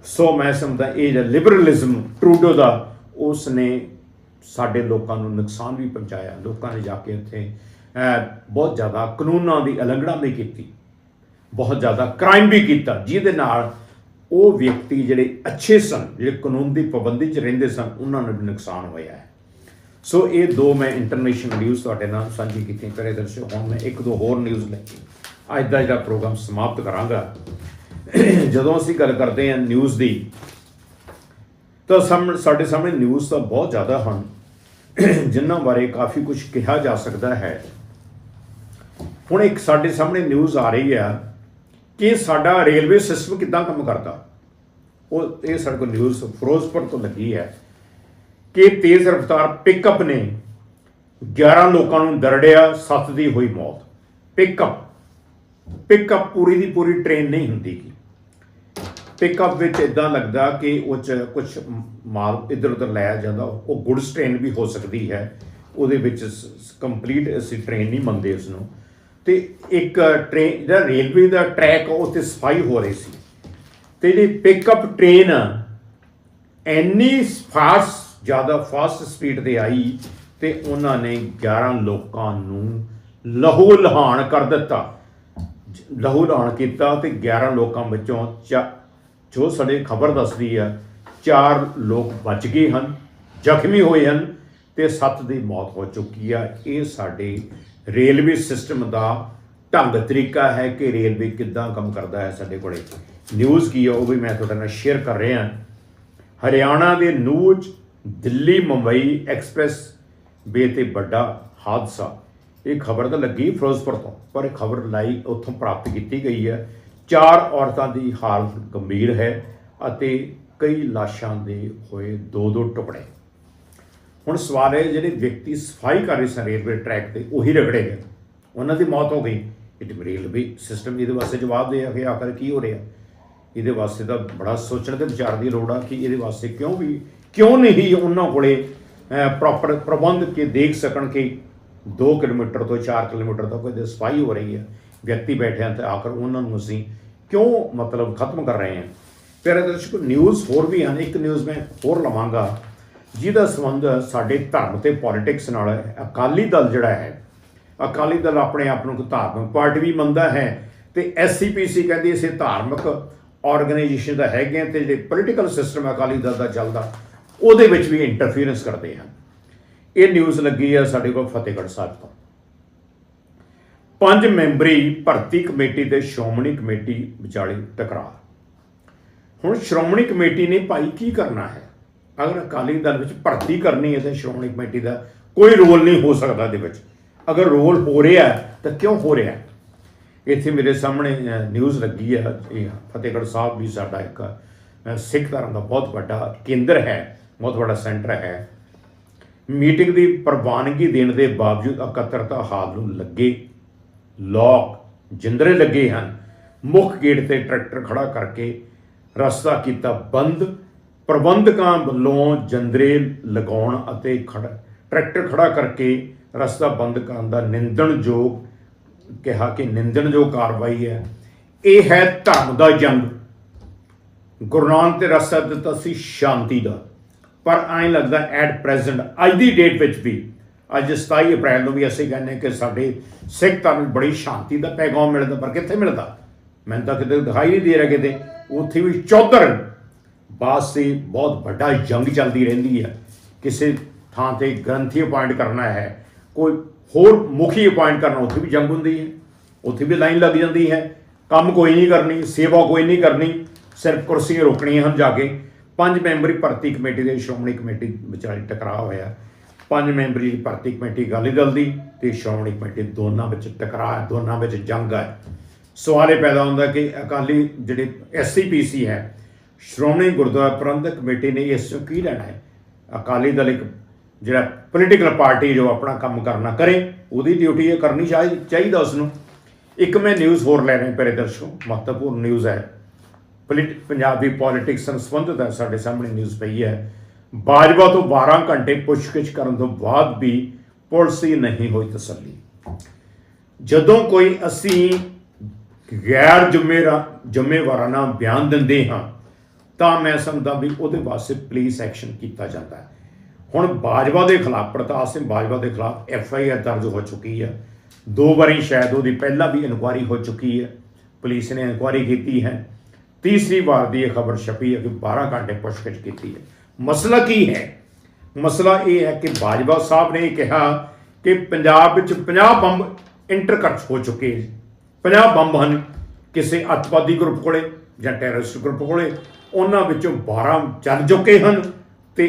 ਸੋ ਮੈਂ ਸਮਝਦਾ ਇਹ ਜਿਹੜਾ ਲਿਬਰਲਿਜ਼ਮ ਟਰੂਡੋ ਦਾ ਉਸ ਨੇ ਸਾਡੇ ਲੋਕਾਂ ਨੂੰ ਨੁਕਸਾਨ ਵੀ ਪਹੁੰਚਾਇਆ। ਲੋਕਾਂ ਨੇ ਜਾ ਕੇ ਉੱਥੇ ਬਹੁਤ ਜ਼ਿਆਦਾ ਕਾਨੂੰਨਾਂ ਦੀ ਉਲੰਘਣਾ ਵੀ ਕੀਤੀ। ਬਹੁਤ ਜ਼ਿਆਦਾ ਕ੍ਰਾਈਮ ਵੀ ਕੀਤਾ। ਜਿਹਦੇ ਨਾਲ ਉਹ ਵਿਅਕਤੀ ਜਿਹੜੇ ਅੱਛੇ ਸਨ, ਜਿਹੜੇ ਕਾਨੂੰਨ ਦੀ ਪਾਬੰਦੀ 'ਚ ਰਹਿੰਦੇ ਸਨ, ਉਹਨਾਂ ਨੂੰ ਵੀ ਨੁਕਸਾਨ ਹੋਇਆ ਹੈ। ਸੋ ਇਹ ਦੋ ਮੈਂ ਇੰਟਰਨੈਸ਼ਨਲ ਨਿਊਜ਼ ਤੁਹਾਡੇ ਨਾਲ ਸਾਂਝੀ ਕੀਤੀਆਂ ਕਰੇ ਦਰਸ਼ਕ ਹੁਣ ਮੈਂ ਇੱਕ ਦੋ ਹੋਰ ਨਿਊਜ਼ ਲੈ ਕੇ ਅੱਜ ਦਾ ਜਿਹੜਾ ਪ੍ਰੋਗਰਾਮ ਸਮਾਪਤ ਕਰਾਂਗਾ। ਜਦੋਂ ਅਸੀਂ ਗੱਲ ਕਰਦੇ ਹਾਂ ਨਿਊਜ਼ ਦੀ, ਤਾਂ ਸਾਹਮਣੇ ਸਾਡੇ ਸਾਹਮਣੇ ਨਿਊਜ਼ ਤਾਂ ਬਹੁਤ ਜ਼ਿਆਦਾ ਹਨ, ਜਿਨ੍ਹਾਂ ਬਾਰੇ ਕਾਫੀ ਕੁਝ ਕਿਹਾ ਜਾ ਸਕਦਾ ਹੈ। ਹੁਣ ਇੱਕ ਸਾਡੇ ਸਾਹਮਣੇ ਨਿਊਜ਼ ਆ ਰਹੀ ਆ ਕਿ ਸਾਡਾ ਰੇਲਵੇ ਸਿਸਟਮ ਕਿੱਦਾਂ ਕੰਮ ਕਰਦਾ? ਉਹ, ਇਹ ਸਾਡੇ ਕੋਲ ਨਿਊਜ਼ ਫਿਰੋਜ਼ਪੁਰ ਤੋਂ ਲੱਗੀ ਹੈ ਕਿ ਤੇਜ਼ ਰਫ਼ਤਾਰ ਪਿਕਅਪ ਨੇ 11 ਲੋਕਾਂ ਨੂੰ ਦਰੜਿਆ 7 ਦੀ ਹੋਈ ਮੌਤ। ਪਿਕਅਪ ਪਿਕਅਪ ਪੂਰੀ ਦੀ ਪੂਰੀ ਟ੍ਰੇਨ ਨਹੀਂ ਹੁੰਦੀ ਗੀ। ਪਿਕਅਪ ਵਿੱਚ ਇਦਾਂ ਲੱਗਦਾ ਕਿ ਉਹ ਚ ਕੁਝ ਮਾਲ ਇੱਧਰ ਉੱਧਰ ਲਾਇਆ ਜਾਂਦਾ, ਉਹ ਗੁੱਡਸ ਟ੍ਰੇਨ ਵੀ ਹੋ ਸਕਦੀ ਹੈ। ਉਹਦੇ ਵਿੱਚ ਕੰਪਲੀਟ ਅਸੀਂ ਟ੍ਰੇਨ ਨਹੀਂ ਮੰਨਦੇ ਉਸ ਨੂੰ ਤੇ ਇੱਕ ਟ੍ਰੇਨ, ਜਿਹੜਾ ਰੇਲਵੇ ਦਾ ਟਰੈਕ ਉੱਤੇ ਸਫ਼ਾਈ ਹੋ ਰਹੀ ਸੀ। ਤੇ ਜਿਹੜੀ ਪਿਕਅਪ ਟ੍ਰੇਨ ਇੰਨੀ ਫਾਸਟ ਜ਼ਿਆਦਾ ਫਾਸਟ ਸਪੀਡ ਤੇ ਆਈ ਤੇ ਉਹਨਾਂ ਨੇ 11 ਲੋਕਾਂ ਨੂੰ ਲਹੂ ਲਹਾਨ ਕਰ ਦਿੱਤਾ। ਲਹੂ ਲਹਾਨ ਕੀਤਾ ਤੇ 11 ਲੋਕਾਂ ਵਿੱਚੋਂ ਚਾ- ਜੋ ਸਾਡੇ ਖਬਰ ਦੱਸਦੀ ਆ, ਚਾਰ ਲੋਕ ਬਚ ਗਏ ਹਨ, ਜ਼ਖਮੀ ਹੋਏ ਹਨ ਤੇ ਸੱਤ ਦੀ ਮੌਤ ਹੋ ਚੁੱਕੀ ਆ। ਇਹ ਸਾਡੇ ਰੇਲਵੇ ਸਿਸਟਮ ਦਾ ਢੰਗ, ਤਰੀਕਾ ਹੈ ਕਿ ਰੇਲਵੇ ਕਿੱਦਾਂ ਕੰਮ ਕਰਦਾ ਹੈ ਸਾਡੇ ਕੋਲੇ। ਨਿਊਜ਼ ਕੀ ਹੈ ਉਹ ਵੀ ਮੈਂ ਤੁਹਾਡੇ ਨਾਲ ਸ਼ੇਅਰ ਕਰ ਰਿਹਾ। ਹਰਿਆਣਾ ਦੇ ਨੂਜ, ਦਿੱਲੀ, ਮੁੰਬਈ ਐਕਸਪ੍ਰੈਸ ਵੇ ਤੇ ਵੱਡਾ ਹਾਦਸਾ। ਇਹ ਖਬਰ ਤਾਂ ਲੱਗੀ ਫਿਰੋਜ਼ਪੁਰ ਤੋਂ, ਪਰ ਇਹ ਖਬਰ ਲਾਈ ਉੱਥੋਂ ਪ੍ਰਾਪਤ ਕੀਤੀ ਗਈ ਹੈ। ਚਾਰ ਔਰਤਾਂ ਦੀ ਹਾਲਤ ਗੰਭੀਰ ਹੈ ਅਤੇ ਕਈ ਲਾਸ਼ਾਂ ਦੇ ਹੋਏ ਦੋ ਦੋ ਟੁਕੜੇ। ਹੁਣ ਸਵਾਲ ਹੈ ਜਿਹੜੇ ਵਿਅਕਤੀ ਸਫ਼ਾਈ ਕਰ ਰਹੇ ਸਨ ਰੇਲਵੇ ਟਰੈਕ ਤੇ, ਉਹੀ ਰਗੜੇ ਗਏ ਉਹਨਾਂ ਦੀ ਮੌਤ ਹੋ ਗਈ। ਇਟ ਰੇਲਵੇ ਸਿਸਟਮ ਇਹਦੇ ਵਾਸਤੇ ਜਵਾਬ ਦੇ ਆ ਕਿ ਆਖਰ ਕੀ ਹੋ ਰਿਹਾ। ਇਹਦੇ ਵਾਸਤੇ ਤਾਂ ਬੜਾ ਸੋਚਣ ਤੇ ਵਿਚਾਰ ਦੀ ਲੋੜ ਆ ਕਿ ਇਹਦੇ ਵਾਸਤੇ ਕਿਉਂ ਵੀ, ਕਿਉਂ ਨਹੀਂ ਉਹਨਾਂ ਕੋਲੇ ਪ੍ਰੋਪਰ ਪ੍ਰਬੰਧ ਕੇ ਦੇਖ ਸਕਣ ਕਿ 2 ਕਿਲੋਮੀਟਰ ਤੋਂ 4 ਕਿਲੋਮੀਟਰ ਤੱਕ ਇਹਦੇ ਸਫ਼ਾਈ ਹੋ ਰਹੀ ਹੈ। ਵਿਅਕਤੀ ਬੈਠੇ ਹਨ ਤੇ ਆਖਰ ਉਹਨਾਂ ਨੂੰ ਅਸੀਂ ਕਿਉਂ ਮਤਲਬ ਖਤਮ ਕਰ ਰਹੇ ਹਾਂ? ਪਿਆਰੇ ਦਰਸ਼ਕੋ ਨਿਊਜ਼ ਹੋਰ ਵੀ ਹਨ ਇੱਕ ਨਿਊਜ਼ ਮੈਂ ਹੋਰ ਲਵਾਂਗਾ। ਜਿਹਦਾ ਸੰਬੰਧ ਸਾਡੇ ਧਰਮ ਤੇ ਪੋਲਿਟਿਕਸ ਨਾਲ ਹੈ। ਅਕਾਲੀ ਦਲ ਜਿਹੜਾ ਹੈ, ਅਕਾਲੀ ਦਲ ਆਪਣੇ ਆਪ ਨੂੰ ਇੱਕ ਧਾਰਮਿਕ ਪਾਰਟੀ ਵੀ ਮੰਨਦਾ ਹੈ ਤੇ ਐਸਸੀਪੀਸੀ ਕਹਿੰਦੀ ਇਸੇ ਧਾਰਮਿਕ ਆਰਗੇਨਾਈਜੇਸ਼ਨ ਦਾ ਹੈਗੇ ਆ ਤੇ ਜਿਹੜੇ ਪੋਲੀਟੀਕਲ ਸਿਸਟਮ ਅਕਾਲੀ ਦਲ ਦਾ ਚੱਲਦਾ, ਉਹਦੇ ਵਿੱਚ ਵੀ ਇੰਟਰਫੀਰੈਂਸ ਕਰਦੇ ਹਨ। ਇਹ ਨਿਊਜ਼ ਲੱਗੀ ਹੈ ਸਾਡੇ ਕੋਲ ਫਤਿਹਗੜ੍ਹ ਸਾਹਿਬ ਤੋਂ। ਪੰਜ ਮੈਂਬਰੀ ਭਰਤੀ ਕਮੇਟੀ ਤੇ ਸ਼੍ਰੋਮਣੀ ਕਮੇਟੀ ਵਿਚਾਲੇ ਟਕਰਾਅ ਹੁਣ ਸ਼੍ਰੋਮਣੀ ਕਮੇਟੀ ਨੇ ਭਾਈ ਕੀ ਕਰਨਾ ਹੈ? ਅਗਰ ਅਕਾਲੀ ਦਲ ਵਿੱਚ ਭਰਤੀ ਕਰਨੀ ਹੈ ਤਾਂ ਸ਼੍ਰੋਮਣੀ ਕਮੇਟੀ ਦਾ ਕੋਈ ਰੋਲ ਨਹੀਂ ਹੋ ਸਕਦਾ ਇਹਦੇ ਵਿੱਚ। ਅਗਰ ਰੋਲ ਹੋ ਰਿਹਾ ਤਾਂ ਕਿਉਂ ਹੋ ਰਿਹਾ ਇੱਥੇ ਮੇਰੇ ਸਾਹਮਣੇ ਨਿਊਜ਼ ਲੱਗੀ ਹੈ। ਇਹ ਫਤਿਹਗੜ੍ਹ ਸਾਹਿਬ ਵੀ ਸਾਡਾ ਇੱਕ ਸਿੱਖ ਧਰਮ ਦਾ ਬਹੁਤ ਵੱਡਾ ਕੇਂਦਰ ਹੈ, ਬਹੁਤ ਵੱਡਾ ਸੈਂਟਰ ਹੈ। ਮੀਟਿੰਗ ਦੀ ਪ੍ਰਵਾਨਗੀ ਦੇਣ ਦੇ ਬਾਵਜੂਦ ਇਕੱਤਰਤਾ ਹਾਲ ਨੂੰ ਲੱਗੇ, ਲੋਕ ਜਿੰਦਰੇ ਲੱਗੇ ਹਨ। ਮੁੱਖ ਗੇਟ ਤੇ ਟਰੈਕਟਰ ਖੜਾ ਕਰਕੇ ਰਸਤਾ ਕੀਤਾ ਬੰਦ। ਪ੍ਰਬੰਧਕਾਂ ਵੱਲੋਂ ਜੰਦਰੇ ਲਗਾਉਣ ਅਤੇ ਖੜਾ, ਟਰੈਕਟਰ ਖੜਾ ਕਰਕੇ ਰਸਤਾ ਬੰਦ ਕਰਨ ਦਾ ਨਿੰਦਣਯੋਗ ਕਿਹਾ ਕਿ ਨਿੰਦਣਯੋਗ ਕਾਰਵਾਈ ਹੈ। ਇਹ ਹੈ ਧਰਮ ਦਾ ਜੰਗ। ਗੁਰੂ ਨਾਨਕ ਤੇ ਰਸਤਾ ਦਿੱਤਾ ਸੀ ਸ਼ਾਂਤੀ ਦਾ। ਪਰ ਐਂ ਲੱਗਦਾ ਐਟ ਪ੍ਰੈਜ਼ੈਂਟ, ਅੱਜ ਦੀ ਡੇਟ ਵਿੱਚ ਵੀ, ਅੱਜ 27 ਅਪ੍ਰੈਲ ਨੂੰ ਵੀ ਅਸੀਂ ਕਹਿੰਦੇ ਕਿ ਸਾਡੇ ਸਿੱਖ ਧਰਮ ਵਿੱਚ ਬੜੀ ਸ਼ਾਂਤੀ ਦਾ ਪੈਗਾਮ ਮਿਲਦਾ, ਪਰ ਕਿੱਥੇ ਮਿਲਦਾ? ਮੈਨੂੰ ਤਾਂ ਕਿਤੇ ਦਿਖਾਈ ਨਹੀਂ ਦੇ ਰਿਹਾ ਕਿਤੇ। ਉੱਥੇ ਵੀ ਚੌਧਰ ਬਾਸੇ ਬਹੁਤ ਵੱਡਾ ਜੰਗ ਚੱਲਦੀ ਰਹਿੰਦੀ ਹੈ। ਕਿਸੇ ਥਾਂ ਤੇ ਗ੍ਰੰਥੀ ਅਪਾਇੰਟ ਕਰਨਾ ਹੈ, ਕੋਈ ਹੋਰ ਮੁਖੀ ਅਪਾਇੰਟ ਕਰਨਾ, ਉੱਥੇ ਵੀ ਜੰਗ ਹੁੰਦੀ ਹੈ। ਉੱਥੇ ਵੀ ਲਾਈਨ ਲੱਗ ਜਾਂਦੀ ਹੈ। ਕੰਮ ਕੋਈ ਨਹੀਂ ਕਰਨੀ, ਸੇਵਾ ਕੋਈ ਨਹੀਂ ਕਰਨੀ, ਸਿਰਫ ਕੁਰਸੀਆਂ ਰੋਕਣੀਆਂ ਹਨ ਜਾ ਕੇ। ਪੰਜ ਮੈਂਬਰੀ ਭਰਤੀ ਕਮੇਟੀ ਦੇ ਸ਼੍ਰੋਮਣੀ ਕਮੇਟੀ ਵਿਚਾਲੇ ਟਕਰਾਅ ਹੋਇਆ। ਪੰਜ ਮੈਂਬਰੀ ਭਰਤੀ ਕਮੇਟੀ ਅਕਾਲੀ ਦਲ ਦੀ ਤੇ ਸ਼੍ਰੋਮਣੀ ਕਮੇਟੀ ਦੋਨਾਂ ਵਿੱਚ ਟਕਰਾਅ ਹੈ, ਦੋਨਾਂ ਵਿੱਚ ਜੰਗ ਹੈ। ਸਵਾਲ ਇਹ ਪੈਦਾ ਹੁੰਦਾ ਕਿ ਅਕਾਲੀ ਜਿਹੜੇ ਐਸਸੀਪੀਸੀ ਹੈ ਸ਼੍ਰੋਮਣੀ ਗੁਰਦੁਆਰਾ ਪ੍ਰਬੰਧਕ ਕਮੇਟੀ ਨੇ ਇਸ ਤੋਂ ਕੀ ਲੈਣਾ ਹੈ? ਅਕਾਲੀ ਦਲ ਇੱਕ ਜਿਹੜਾ ਪੋਲੀਟੀਕਲ ਪਾਰਟੀ ਜੋ ਆਪਣਾ ਕੰਮ ਕਰਨਾ ਕਰੇ, ਉਹਦੀ ਡਿਊਟੀ ਇਹ ਕਰਨੀ ਚਾਹੀ- ਚਾਹੀਦਾ ਉਸ ਨੂੰ ਇੱਕ ਮੈਂ ਨਿਊਜ਼ ਹੋਰ ਲੈ ਰਿਹਾ ਪਿਆਰੇ ਦਰਸ਼ਕੋ, ਮਹੱਤਵਪੂਰਨ ਨਿਊਜ਼ ਹੈ। ਪੋਲਿਟ ਪੰਜਾਬੀ ਪੋਲਿਟਿਕਸ ਨਾਲ ਸੰਬੰਧਿਤ ਹੈ, ਸਾਡੇ ਸਾਹਮਣੇ ਨਿਊਜ਼ ਪਈ ਹੈ। ਬਾਜਵਾ ਤੋਂ 12 ਘੰਟੇ ਪੁੱਛਗਿੱਛ ਕਰਨ ਤੋਂ ਬਾਅਦ ਵੀ ਪੁਲਿਸ ਦੀ ਨਹੀਂ ਹੋਈ ਤਸੱਲੀ। ਜਦੋਂ ਕੋਈ ਅਸੀਂ ਗੈਰ ਜ਼ਿੰਮੇਵਾਰ ਜ਼ਿੰਮੇਵਾਰਾਨਾ ਬਿਆਨ ਦਿੰਦੇ ਹਾਂ ਤਾਂ ਮੈਂ ਸਮਝਦਾ ਵੀ ਉਹਦੇ ਵਾਸਤੇ ਪੁਲਿਸ ਐਕਸ਼ਨ ਕੀਤਾ ਜਾਂਦਾ ਹੈ। ਹੁਣ ਬਾਜਵਾ ਦੇ ਖਿਲਾਫ, ਪ੍ਰਤਾਪ ਸਿੰਘ ਬਾਜਵਾ ਦੇ ਖਿਲਾਫ ਐਫ ਆਈ ਆਰ ਦਰਜ ਹੋ ਚੁੱਕੀ ਹੈ। ਦੋ ਵਾਰੀ ਸ਼ਾਇਦ ਉਹਦੀ ਪਹਿਲਾਂ ਵੀ ਇਨਕੁਆਰੀ ਹੋ ਚੁੱਕੀ ਹੈ। ਪੁਲਿਸ ਨੇ ਇਨਕੁਆਰੀ ਕੀਤੀ ਹੈ। ਤੀਸਰੀ ਵਾਰ ਦੀ ਇਹ ਖਬਰ ਛਪੀ ਹੈ ਕਿ 12 ਘੰਟੇ ਪੁੱਛਗਿੱਛ ਕੀਤੀ ਹੈ। ਮਸਲਾ ਕੀ ਹੈ? ਮਸਲਾ ਇਹ ਹੈ ਕਿ ਬਾਜਵਾ ਸਾਹਿਬ ਨੇ ਇਹ ਕਿਹਾ ਕਿ ਪੰਜਾਬ ਵਿੱਚ 50 ਬੰਬ ਇੰਟਰ ਹੋ ਚੁੱਕੇ 50 ਬੰਬ ਹਨ ਕਿਸੇ ਅੱਤਵਾਦੀ ਗਰੁੱਪ ਕੋਲੇ ਜਾਂ ਟੈਰਰਿਸਟ ਗਰੁੱਪ ਕੋਲੇ। ਉਹਨਾਂ ਵਿੱਚੋਂ 12 ਚੱਲ ਚੁੱਕੇ ਹਨ ਤੇ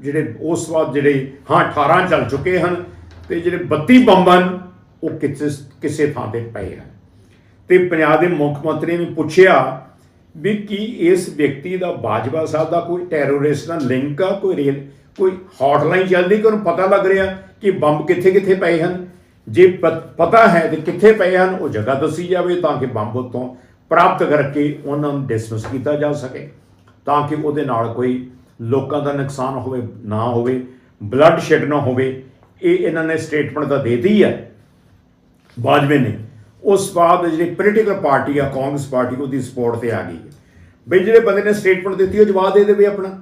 ਜਿਹੜੇ ਉਸ ਵਾਰ ਜਿਹੜੇ, ਹਾਂ 18 ਚੱਲ ਚੁੱਕੇ ਹਨ ਤੇ ਜਿਹੜੇ 32 ਬੰਬ ਹਨ, ਉਹ ਕਿਸੇ ਕਿਸੇ ਥਾਂ ਤੇ ਪਏ ਹਨ। ਤੇ ਪੰਜਾਬ ਦੇ ਮੁੱਖ ਮੰਤਰੀ ਨੇ ਪੁੱਛਿਆ ਵੀ ਕੀ ਇਸ ਵਿਅਕਤੀ ਦਾ ਬਾਜਵਾ ਸਾਹਿਬ ਦਾ ਕੋਈ ਟੈਰੋਰਿਸਟ ਨਾਲ ਲਿੰਕ ਆ, ਕੋਈ ਰੇਲ, ਕੋਈ ਹੌਟਲਾਈਨ ਚੱਲਦੀ ਕਿ ਉਹਨੂੰ ਪਤਾ ਲੱਗ ਰਿਹਾ ਕਿ ਬੰਬ ਕਿੱਥੇ ਕਿੱਥੇ ਪਏ ਹਨ? ਜੇ ਪਤਾ ਹੈ ਤੇ ਕਿੱਥੇ ਪਏ ਹਨ, ਉਹ ਜਗ੍ਹਾ ਦੱਸੀ ਜਾਵੇ ਤਾਂ ਕਿ ਬੰਬ ਉੱਤੋਂ ਪ੍ਰਾਪਤ ਕਰਕੇ ਉਹਨਾਂ ਨੂੰ ਡਿਸਮਿਸ ਕੀਤਾ ਜਾ ਸਕੇ, ਤਾਂ ਕਿ ਉਹਦੇ ਨਾਲ ਕੋਈ ਲੋਕਾਂ ਦਾ ਨੁਕਸਾਨ ਹੋਵੇ, ਨਾ ਹੋਵੇ ਬਲੱਡ ਸ਼ੈਡ ਨਾ ਹੋਵੇ। ਇਹ ਇਹਨਾਂ ਨੇ ਸਟੇਟਮੈਂਟ ਤਾਂ ਦੇ ਦਿੱਤੀ ਹੈ। ਬਾਜਵੇ ਨੇ ਉਸ ਬਾਅਦ ਜਿਹੜੀ ਪੋਲੀਟੀਕਲ ਪਾਰਟੀ ਆ, ਕਾਂਗਰਸ ਪਾਰਟੀ ਉਹਦੀ ਸਪੋਰਟ ਤੇ ਆ ਗਈ ਵੀ ਜਿਹੜੇ ਬੰਦੇ ਨੇ ਸਟੇਟਮੈਂਟ ਦਿੱਤੀ, ਉਹ ਜਵਾਬ ਦੇ ਦੇਵੇ ਆਪਣਾ।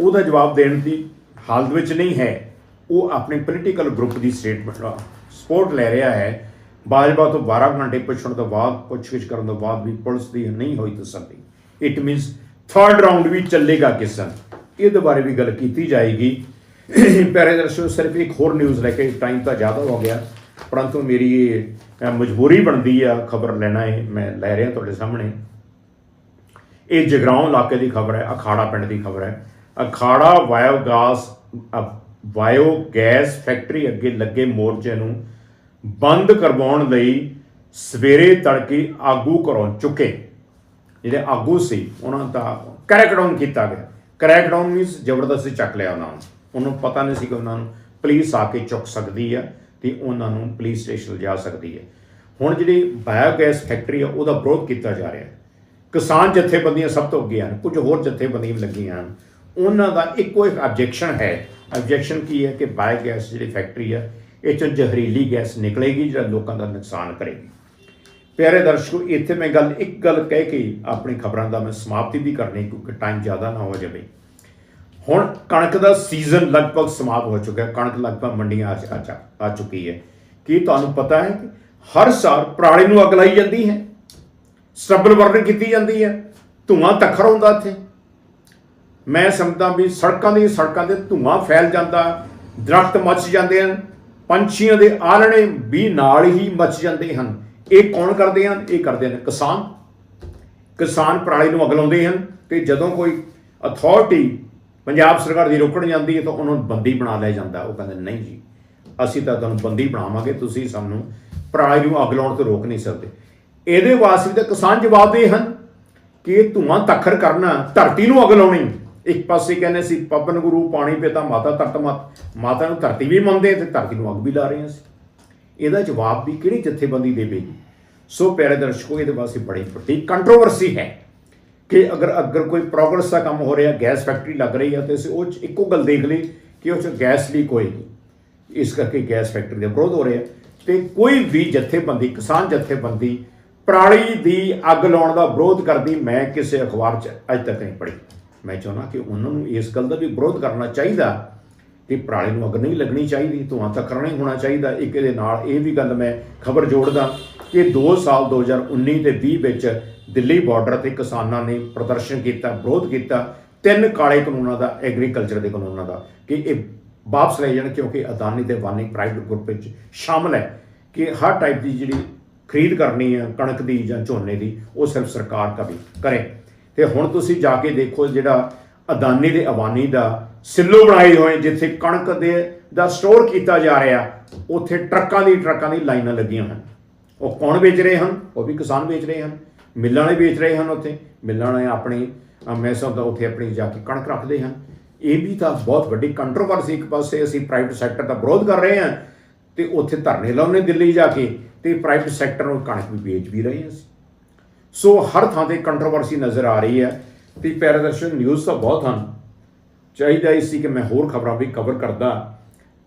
ਉਹਦਾ ਜਵਾਬ ਦੇਣ ਦੀ ਹਾਲਤ ਵਿੱਚ ਨਹੀਂ ਹੈ। ਉਹ ਆਪਣੇ ਪੋਲੀਟੀਕਲ ਗਰੁੱਪ ਦੀ ਸਟੇਟਮੈਂਟ ਸਪੋਰਟ ਲੈ ਰਿਹਾ ਹੈ। ਬਾਜਵਾ ਤੋਂ 12 ਘੰਟੇ ਪੁੱਛਣ ਤੋਂ ਬਾਅਦ ਪੁੱਛਗਿੱਛ ਕਰਨ ਤੋਂ ਬਾਅਦ ਵੀ ਪੁਲਿਸ ਦੀ ਨਹੀਂ ਹੋਈ ਤਸੱਲੀ ਇਟ ਮੀਨਸ ਥਰਡ ਰਾਉਂਡ ਵੀ ਚੱਲੇਗਾ ਕਿਸਨ। ਇਹਦੇ ਬਾਰੇ ਵੀ ਗੱਲ ਕੀਤੀ ਜਾਏਗੀ। ਪਿਆਰੇ ਦਰਸ਼ਕੋ ਸਿਰਫ ਇੱਕ ਹੋਰ ਨਿਊਜ਼ ਲੈ ਕੇ ਟਾਈਮ ਤਾਂ ਜ਼ਿਆਦਾ ਹੋ ਗਿਆ। ਪਰੰਤੂ ਮੇਰੀ ਇਹ, ਮਜਬੂਰੀ ਬਣਦੀ ਆ ਖਬਰ ਲੈਣਾ ਇਹ ਮੈਂ ਲੈ ਰਿਹਾ ਤੁਹਾਡੇ ਸਾਹਮਣੇ। ਇਹ ਜਗਰਾਉਂ ਇਲਾਕੇ ਦੀ ਖਬਰ ਹੈ ਅਖਾੜਾ ਪਿੰਡ ਦੀ ਖਬਰ ਹੈ। ਅਖਾੜਾ ਬਾਇਓਗੈਸ ਅ, ਬਾਇਓਗੈਸ ਫੈਕਟਰੀ ਅੱਗੇ ਲੱਗੇ ਮੋਰਚੇ ਨੂੰ ਬੰਦ ਕਰਵਾਉਣ ਲਈ ਸਵੇਰੇ ਤੜਕੇ ਆਗੂ ਘਰੋਂ ਚੁੱਕੇ। ਜਿਹੜੇ ਆਗੂ ਸੀ, ਉਹਨਾਂ ਦਾ ਕਰੈਕਡਾਊਨ ਕੀਤਾ ਗਿਆ। ਕਰੈਕਡਾਊਨ ਮੀਨਸ ਜ਼ਬਰਦਸਤੀ ਚੱਕ ਲਿਆ ਉਹਨਾਂ ਨੂੰ। ਉਹਨੂੰ ਪਤਾ ਨਹੀਂ ਸੀ ਕਿ ਉਹਨਾਂ ਨੂੰ ਪੁਲਿਸ ਆ ਕੇ ਚੁੱਕ ਸਕਦੀ ਹੈ ਤੇ ਉਹਨਾਂ ਨੂੰ ਪੁਲਿਸ ਸਟੇਸ਼ਨ ਲਿਜਾ ਸਕਦੀ ਹੈ। ਹੁਣ ਜਿਹੜੀ ਬਾਇਓਗੈਸ ਫੈਕਟਰੀ ਆ, ਉਹਦਾ ਵਿਰੋਧ ਕੀਤਾ ਜਾ ਰਿਹਾ। ਹੈ ਕਿਸਾਨ ਜਥੇਬੰਦੀਆਂ ਸਭ ਤੋਂ ਅੱਗੇ ਹਨ, ਕੁਝ ਹੋਰ ਜਥੇਬੰਦੀਆਂ ਵੀ ਲੱਗੀਆਂ ਹਨ। ਉਹਨਾਂ ਦਾ ਇੱਕੋ ਇੱਕ ਆਬਜੈਕਸ਼ਨ ਹੈ। ਆਬਜੈਕਸ਼ਨ ਕੀ ਹੈ ਕਿ ਬਾਇਓਗੈਸ ਜਿਹੜੀ ਫੈਕਟਰੀ ਹੈ ਇਹ ਚੋਂ ਜ਼ਹਿਰੀਲੀ ਗੈਸ ਨਿਕਲੇਗੀ ਜਿਹੜਾ ਲੋਕਾਂ ਦਾ ਨੁਕਸਾਨ ਕਰੇਗੀ। ਪਿਆਰੇ ਦਰਸ਼ਕੋ, ਇੱਥੇ ਮੈਂ ਗੱਲ, ਇੱਕ ਗੱਲ ਕਹਿ ਕੇ ਆਪਣੀ ਖਬਰਾਂ ਦਾ ਮੈਂ ਸਮਾਪਤੀ ਵੀ ਕਰਨੀ, ਕਿਉਂਕਿ ਟਾਈਮ ਜ਼ਿਆਦਾ ਨਾ ਹੋ ਜਾਵੇ। ਹੁਣ ਕਣਕ ਦਾ ਸੀਜ਼ਨ ਲਗਭਗ ਸਮਾਪਤ ਹੋ ਚੁੱਕਾ ਹੈ ਕਣਕ ਲਗਭਗ ਮੰਡੀਆਂ ਆ ਚੁੱਕੀ ਹੈ। ਕੀ ਤੁਹਾਨੂੰ ਪਤਾ ਹੈ ਕਿ ਹਰ ਸਾਲ ਪਰਾਲੀ ਨੂੰ ਅੱਗ ਲਾਈ ਜਾਂਦੀ ਹੈ ਸਟੱਬਲ ਬਰਨਿੰਗ ਕੀਤੀ ਜਾਂਦੀ ਹੈ, ਧੂਆਂ ਤਖਰ ਹੁੰਦਾ ਇੱਥੇ। ਮੈਂ ਸਮਝਦਾ ਵੀ ਸੜਕਾਂ ਦੀ ਸੜਕਾਂ ਤੇ ਧੂਆਂ ਫੈਲ ਜਾਂਦਾ, ਦਰਖਤ ਮੱਚ ਜਾਂਦੇ ਹਨ ਪੰਛੀਆਂ ਦੇ ਆਲਣੇ ਵੀ ਨਾਲ ਹੀ ਮੱਚ ਜਾਂਦੇ ਹਨ। ਇਹ ਕੌਣ ਕਰਦੇ ਹਨ? ਇਹ ਕਰਦੇ ਹਨ ਕਿਸਾਨ। ਕਿਸਾਨ ਪਰਾਲੀ ਨੂੰ ਅੱਗ ਲਾਉਂਦੇ ਹਨ ਤੇ ਜਦੋਂ ਕੋਈ ਅਥਾਰਟੀ ਪੰਜਾਬ ਸਰਕਾਰ ਦੀ ਰੋਕਣ ਜਾਂਦੀ ਹੈ ਤਾਂ ਉਹਨਾਂ ਨੂੰ ਬੰਦੀ ਬਣਾ ਲਿਆ ਜਾਂਦਾ। ਉਹ ਕਹਿੰਦੇ, ਨਹੀਂ ਜੀ, ਅਸੀਂ ਤਾਂ ਤੁਹਾਨੂੰ ਬੰਦੀ ਬਣਾਵਾਂਗੇ, ਤੁਸੀਂ ਸਾਨੂੰ ਪਰਾਲੀ ਨੂੰ ਅੱਗ ਲਾਉਣ ਤੋਂ ਰੋਕ ਨਹੀਂ ਸਕਦੇ। ਇਹਦੇ ਵਾਸਤੇ ਤਾਂ ਕਿਸਾਨ ਜਵਾਬਦੇ ਹਨ ਕਿ ਇਹ ਧੂਆਂ ਤਖਰ ਕਰਨਾ, ਧਰਤੀ ਨੂੰ ਅੱਗ ਲਾਉਣੀ। ਇੱਕ ਪਾਸੇ ਕਹਿੰਦੇ ਸੀ, ਪਵਨ ਗੁਰੂ ਪਾਣੀ ਪਿਤਾ ਮਾਤਾ ਧਰਤ ਮਾਤ। ਮਾਤਾ ਨੂੰ ਧਰਤੀ ਵੀ ਮੰਨਦੇ ਤੇ ਧਰਤੀ ਨੂੰ ਅੱਗ ਵੀ ਲਾ ਰਹੇ ਹਾਂ ਅਸੀਂ। ਇਹਦਾ ਜਵਾਬ ਵੀ ਕਿਹੜੀ ਜਥੇਬੰਦੀ ਦੇਵੇਗੀ? ਸੋ ਪਿਆਰੇ ਦਰਸ਼ਕੋ, ਇਹਦੇ ਵਾਸਤੇ ਬੜੀ ਵੱਡੀ ਕੰਟਰੋਵਰਸੀ ਹੈ ਕਿ ਅਗਰ ਅਗਰ ਕੋਈ ਪ੍ਰੋਗਰੈਸ ਦਾ ਕੰਮ ਹੋ ਰਿਹਾ ਗੈਸ ਫੈਕਟਰੀ ਲੱਗ ਰਹੀ ਹੈ ਤੇ ਅਸੀਂ ਉਹ 'ਚ ਇੱਕੋ ਗੱਲ ਦੇਖ ਲਈ ਕਿ ਉਹ 'ਚ ਗੈਸ ਲੀਕ ਹੋਏਗੀ। ਇਸ ਕਰਕੇ ਗੈਸ ਫੈਕਟਰੀ ਦਾ ਵਿਰੋਧ ਹੋ ਰਿਹਾ ਤੇ ਕੋਈ ਵੀ ਜਥੇਬੰਦੀ, ਕਿਸਾਨ ਜਥੇਬੰਦੀ ਪਰਾਲੀ ਦੀ ਅੱਗ ਲਾਉਣ ਦਾ ਵਿਰੋਧ ਕਰਦੀ, ਮੈਂ ਕਿਸੇ ਅਖਬਾਰ 'ਚ ਅੱਜ ਤੱਕ ਨਹੀਂ ਪੜ੍ਹੀ। ਮੈਂ ਚਾਹੁੰਦਾ ਕਿ ਉਹਨਾਂ ਨੂੰ ਇਸ ਗੱਲ ਦਾ ਵੀ ਵਿਰੋਧ ਕਰਨਾ ਚਾਹੀਦਾ ਕਿ ਪਰਾਲੀ ਨੂੰ ਅੱਗ ਨਹੀਂ ਲੱਗਣੀ ਚਾਹੀਦੀ, ਧੂਆਂ ਤਾਂ ਕਰਨਾ ਹੀ ਹੋਣਾ ਚਾਹੀਦਾ। ਇੱਕ ਇਹਦੇ ਨਾਲ ਇਹ ਵੀ ਗੱਲ ਮੈਂ ਖਬਰ ਜੋੜਦਾ ਕਿ 2 ਸਾਲ 2019 ਤੇ 20 ਵਿੱਚ ਦਿੱਲੀ ਬਾਰਡਰ ਤੇ ਕਿਸਾਨਾਂ ਨੇ ਪ੍ਰਦਰਸ਼ਨ ਕੀਤਾ, ਵਿਰੋਧ ਕੀਤਾ। ਤਿੰਨ ਕਾਲੇ ਕਾਨੂੰਨਾਂ ਦਾ ਐਗਰੀਕਲਚਰ ਦੇ ਕਾਨੂੰਨਾਂ ਦਾ, ਕਿ ਇਹ ਵਾਪਸ ਲੈ ਜਾਣ ਕਿਉਂਕਿ ਅਦਾਨੀ ਤੇ ਵਾਨੀ ਪ੍ਰਾਈਵੇਟ ਗਰੁੱਪ ਵਿੱਚ ਸ਼ਾਮਲ ਹੈ ਕਿ ਹਰ ਟਾਈਪ ਦੀ ਜਿਹੜੀ ਖਰੀਦ ਕਰਨੀ ਹੈ, ਕਣਕ ਦੀ ਜਾਂ ਝੋਨੇ ਦੀ, ਉਹ ਸਿਰਫ ਸਰਕਾਰ ਕਵੀ ਕਰੇ। ਤੇ ਹੁਣ ਤੁਸੀਂ ਜਾ ਕੇ ਦੇਖੋ ਜਿਹੜਾ ਅਦਾਨੀ ਦੇ ਅਵਾਨੀ ਦਾ ਸਿੱਲੋ ਬਣਾਏ ਹੋਏ ਜਿੱਥੇ ਕਣਕ ਦੇ ਦਾ ਸਟੋਰ ਕੀਤਾ ਜਾ ਰਿਹਾ, ਉੱਥੇ ਟਰੱਕਾਂ ਦੀ ਟਰੱਕਾਂ ਦੀ ਲਾਈਨਾਂ ਲੱਗੀਆਂ ਹਨ। ਉਹ ਕੌਣ ਵੇਚ ਰਹੇ ਹਨ? ਉਹ ਵੀ ਕਿਸਾਨ ਵੇਚ ਰਹੇ ਹਨ। ਮਿੱਲਾਂ ਵਾਲੇ ਵੇਚ ਰਹੇ ਹਨ ਉੱਥੇ। ਮਿੱਲਾਂ ਵਾਲੇ ਆਪਣੀ, ਅਹ ਮੈਂ ਸਮਝਦਾ ਉੱਥੇ ਆਪਣੀ ਜਾ ਕੇ ਕਣਕ ਰੱਖਦੇ ਹਨ। ਇਹ ਵੀ ਤਾਂ ਬਹੁਤ ਵੱਡੀ ਕੰਟਰੋਵਰਸੀ ਇੱਕ ਪਾਸੇ ਅਸੀਂ ਪ੍ਰਾਈਵੇਟ ਸੈਕਟਰ ਦਾ ਵਿਰੋਧ ਕਰ ਰਹੇ ਹਾਂ ਤੇ ਉੱਥੇ ਧਰਨੇ ਲਾਉਣੇ ਦਿੱਲੀ ਜਾ ਕੇ ਤੇ ਪ੍ਰਾਈਵੇਟ ਸੈਕਟਰ ਨੂੰ ਕਣਕ ਵੀ ਵੇਚ ਵੀ ਰਹੇ ਹਾਂ ਅਸੀਂ। ਸੋ ਹਰ ਥਾਂ ਤੇ ਕੰਟਰੋਵਰਸੀ ਨਜ਼ਰ ਆ ਰਹੀ ਹੈ ਤੇ ਪੈਰਾਦਰਸ਼ਨ ਨਿਊਜ਼ ਤਾਂ ਬਹੁਤ ਹਨ। ਚਾਹੀਦਾ ਹੀ ਸੀ ਕਿ ਮੈਂ ਹੋਰ ਖਬਰਾਂ ਵੀ ਕਵਰ ਕਰਦਾ,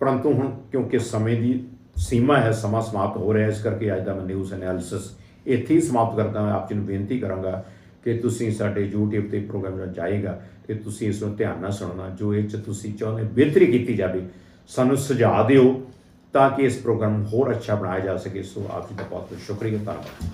ਪਰੰਤੂ ਹੁਣ ਕਿਉਂਕਿ ਸਮੇਂ ਦੀ ਸੀਮਾ ਹੈ, ਸਮਾਂ ਸਮਾਪਤ ਹੋ ਰਿਹਾ ਇਸ ਕਰਕੇ ਅੱਜ ਦਾ ਮੈਂ ਨਿਊਜ਼ ਐਨਾਲਿਸਿਸ ਇੱਥੇ ਹੀ ਸਮਾਪਤ ਕਰਦਾ ਹਾਂ। ਆਪ ਜੀ ਨੂੰ ਬੇਨਤੀ ਕਰਾਂਗਾ ਕਿ ਤੁਸੀਂ ਸਾਡੇ YouTube ਤੇ ਪ੍ਰੋਗਰਾਮ ਨਾਲ ਜਾਏਗਾ ਤੇ ਤੁਸੀਂ ਇਸ ਨੂੰ ਧਿਆਨ ਨਾਲ ਸੁਣਨਾ, ਜੋ ਇਹ ਚ ਤੁਸੀਂ ਚਾਹੁੰਦੇ ਬਿਹਤਰੀ ਕੀਤੀ ਜਾਵੇ, ਸਾਨੂੰ ਸੁਝਾਅ ਦਿਓ ਤਾਂ ਕਿ ਇਸ ਪ੍ਰੋਗਰਾਮ ਨੂੰ ਹੋਰ ਅੱਛਾ ਬਣਾਇਆ ਜਾ ਸਕੇ। ਸੋ ਆਪ ਜੀ ਦਾ ਬਹੁਤ ਬਹੁਤ ਸ਼ੁਕਰੀਆ, ਧੰਨਵਾਦ।